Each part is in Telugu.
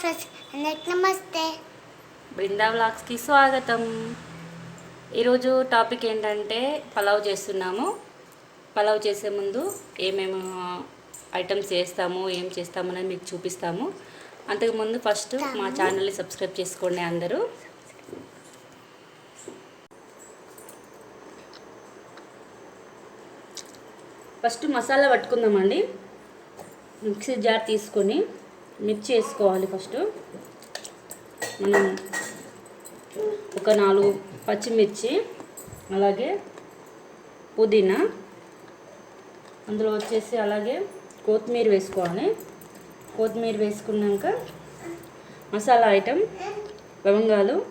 ఫ్రెండ్స్ అందరికి నమస్తే. బృందా వ్లాగ్స్కి స్వాగతం. ఈరోజు టాపిక్ ఏంటంటే పలావ్ చేస్తున్నాము. పలావ్ చేసే ముందు ఏమేమి ఐటమ్స్ చేస్తాము ఏం చేస్తాము అనేది మీకు చూపిస్తాము. అంతకుముందు ఫస్ట్ మా ఛానల్ని సబ్స్క్రైబ్ చేసుకోండి అందరూ. ఫస్ట్ మసాలా పట్టుకుందామండి. మిక్సీ జార్ తీసుకొని మిర్చి వేసుకోవాలి ఫస్ట్. మనం ఒక నాలుగు పచ్చిమిర్చి అలాగే పుదీనా. అందులో వచ్చేసి అలాగే కొత్తిమీర వేసుకోవాలి. కొత్తిమీర వేసుకున్నాక మసాలా ఐటెం లవంగాలు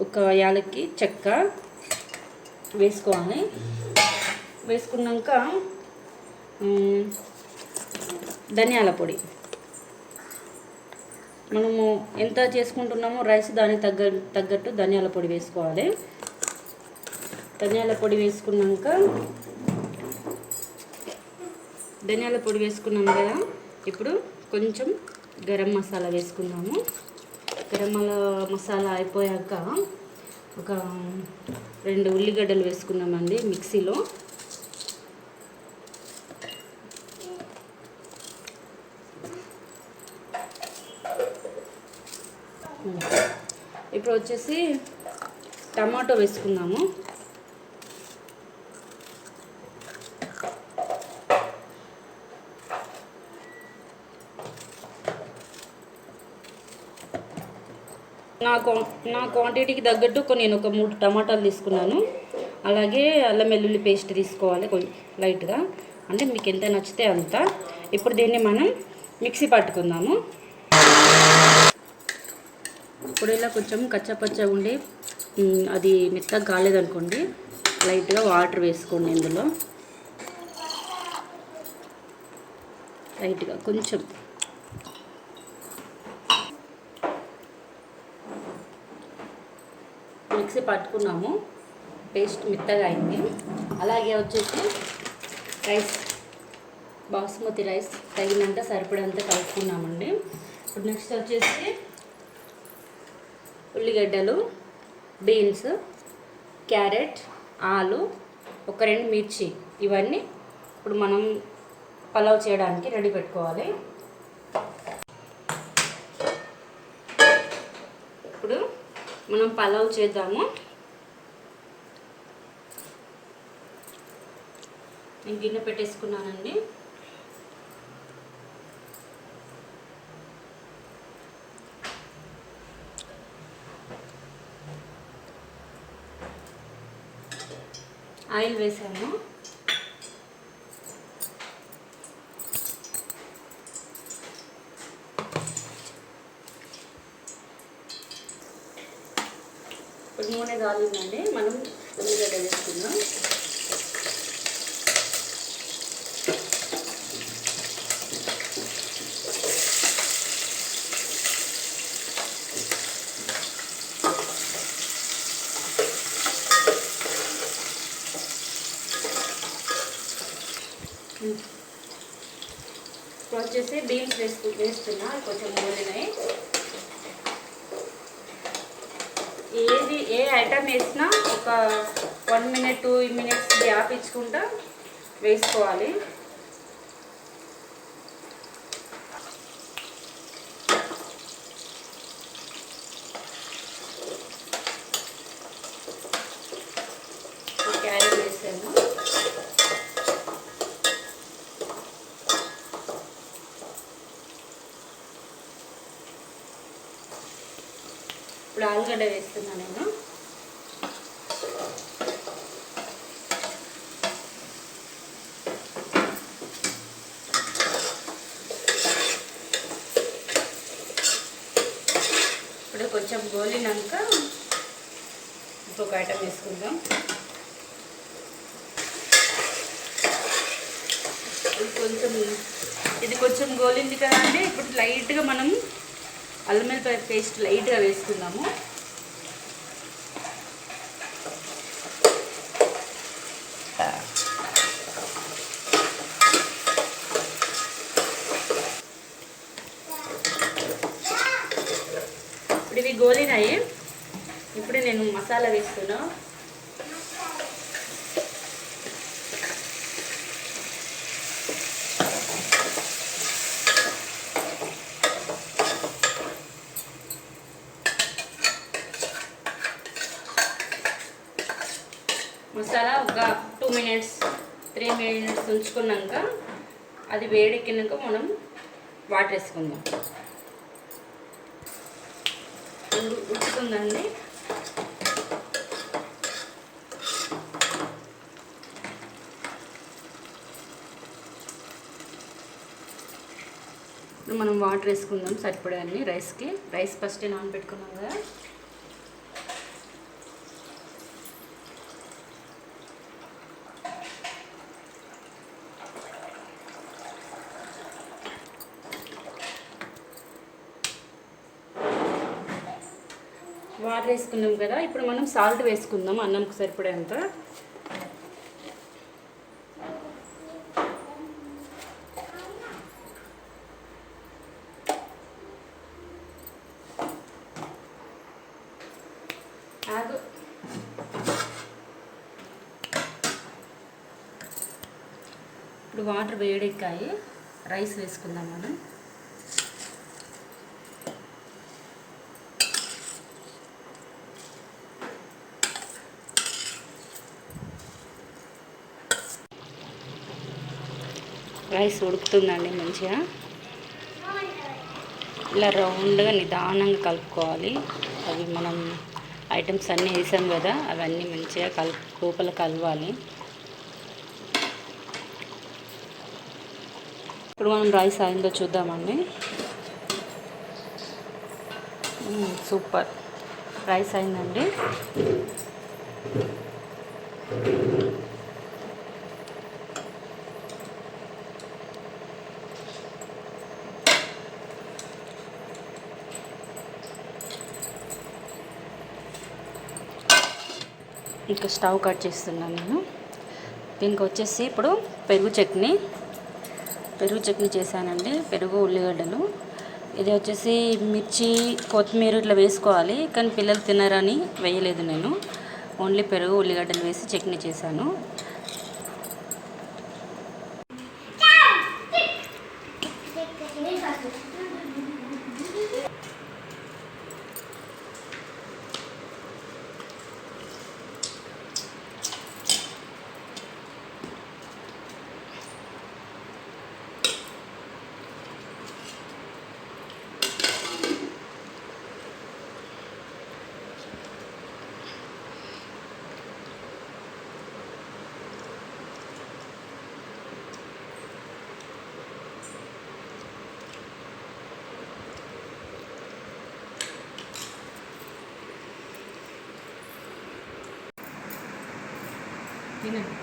ఒక యాలక్కి చెక్క వేసుకోవాలి. వేసుకున్నాక ధనియాల పొడి. మనము ఎంత చేసుకుంటున్నామో రైస్ దానికి తగ్గ తగ్గట్టు ధనియాల పొడి వేసుకోవాలి. ధనియాల పొడి వేసుకున్నాక ధనియాల పొడి వేసుకున్నాం కదా ఇప్పుడు కొంచెం గరం మసాలా వేసుకున్నాము గరం మసాలా అయిపోయాక ఒక రెండు ఉల్లిగడ్డలు వేసుకున్నామండి మిక్సీలో. ఇప్పుడు వచ్చేసి టమాటో వేసుకుందాము. నా క్వా నా క్వాంటిటీకి తగ్గట్టు నేను ఒక మూడు టమాటాలు తీసుకున్నాను. అలాగే అల్లం వెల్లుల్లి పేస్ట్ తీసుకోవాలి కొంచెం లైట్గా. అంటే మీకు ఎంత నచ్చితే అంత. ఇప్పుడు దీన్ని మనం మిక్సీ పట్టుకుందాము. ఇప్పుడు ఇలా కొంచెం కచ్చపచ్చగా ఉండి అది మెత్తగా కాలేదనుకోండి లైట్గా వాటర్ వేసుకోండి ఇందులో. లైట్గా కొంచెం. మిక్సీ పట్టుకున్నాము పేస్ట్ మెత్తగా అయింది. అలాగే వచ్చేసి రైస్ బాస్మతి రైస్ తగినంత సరిపడంత కలుపుకున్నామండి. ఇప్పుడు నెక్స్ట్ వచ్చేసి ఉల్లిగడ్డలు బీన్స్ క్యారెట్ ఆలు ఒక రెండు మిర్చి. ఇవన్నీ ఇప్పుడు మనం పలావ్ చేయడానికి రెడీ పెట్టుకోవాలి. ఇప్పుడు మనం పలావ్ చేద్దాము. నేను గిన్నె పెట్టేసుకున్నానండి. ఆయిల్ వేసాను. ఇప్పుడు నూనె కాలిందండి మనం ఉల్లిగడ్డ వేసుకుందాం ఇప్పుడు వచ్చేసి బీన్స్ వేసుకు వేస్తున్నా కొంచెం గోలినాయి ఏది ఏ ఐటమ్ వేసినా ఒక one minute two minutes gap ఇచ్చుకుంటా వేసుకోవాలి. క్యారెట్ వేసాము ఇప్పుడు ఆలుగడ్డ వేస్తున్నా నేను. ఇప్పుడు కొంచెం గోలినాక ఇంకొక ఐటమ్ వేసుకుందాం ఇది కొంచెం ఇది కొంచెం గోలింది కదా అండి ఇప్పుడు లైట్గా మనం అల్లం వెల్లిపాయ పేస్ట్ లైట్గా వేసుకుందాము. గోలినాయి. ఇప్పుడే నేను మసాలా వేస్తున్నాను మసాలా ఒక టూ మినిట్స్ త్రీ మినిట్స్ ఉంచుకున్నాక అది వేడెక్కినాక మనం వాటర్ వేసుకుందాం. ఉడు- ఉడుకుతుందండి. ఇప్పుడు మనం వాటర్ వేసుకుందాం సరిపడాన్ని రైస్కి. రైస్ ఫస్ట్ నానబెట్టుకున్నాం కదా. వాటర్ వేసుకున్నాం కదా ఇప్పుడు మనం సాల్ట్ వేసుకుందాం అన్నంకి సరిపడేంత. ఆగు. ఇప్పుడు వాటర్ వేడెక్కాయి రైస్ వేసుకుందాం మనం. రైస్ ఉడుకుతుందండి మంచిగా. ఇలా రౌండ్గా నిదానంగా కలుపుకోవాలి. అవి మనం ఐటమ్స్ అన్నీ వేసాం కదా అవన్నీ మంచిగా కలుపు లోపల కలవాలి. ఇప్పుడు మనం రైస్ అయిందో చూద్దామండి. సూపర్. రైస్ అయిందండి. ఇంకా స్టవ్ కట్ చేస్తున్నాను నేను. దీనికి వచ్చేసి ఇప్పుడు పెరుగు చట్నీ. పెరుగు చట్నీ చేశానండి. పెరుగు ఉల్లిగడ్డలు. ఇది వచ్చేసి మిర్చి కొత్తిమీర ఇట్లా వేసుకోవాలి కానీ పిల్లలు తినరని వేయలేదు నేను. ఓన్లీ పెరుగు ఉల్లిగడ్డలు వేసి చట్నీ చేశాను. తినండి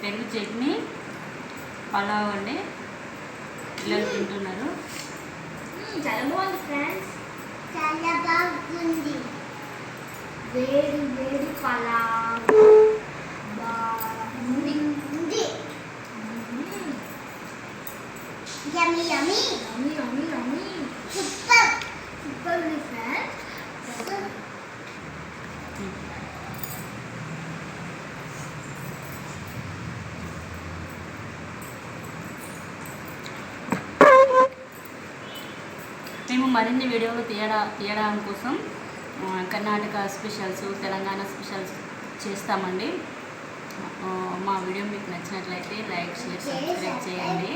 పెరుగు చట్నీ పలావ్ అండి. పిల్లలు తింటున్నారు. చాలా బాగుంది ఫ్రెండ్స్. చాలా బాగుంది. వేడి వేడి పలావ్. బాగుంది. Yummy yummy. Yummy yummy yummy. Super. Super ఉంది ఫ్రెండ్స్. మేము మరిన్ని వీడియోలు తీయడా తీయడం కోసం కర్ణాటక స్పెషల్స్ తెలంగాణ స్పెషల్స్ చేస్తామండి. మా వీడియో మీకు నచ్చినట్లయితే లైక్ షేర్ సబ్స్క్రైబ్ చేయండి.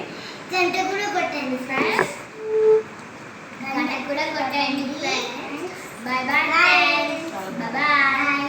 బాయ్.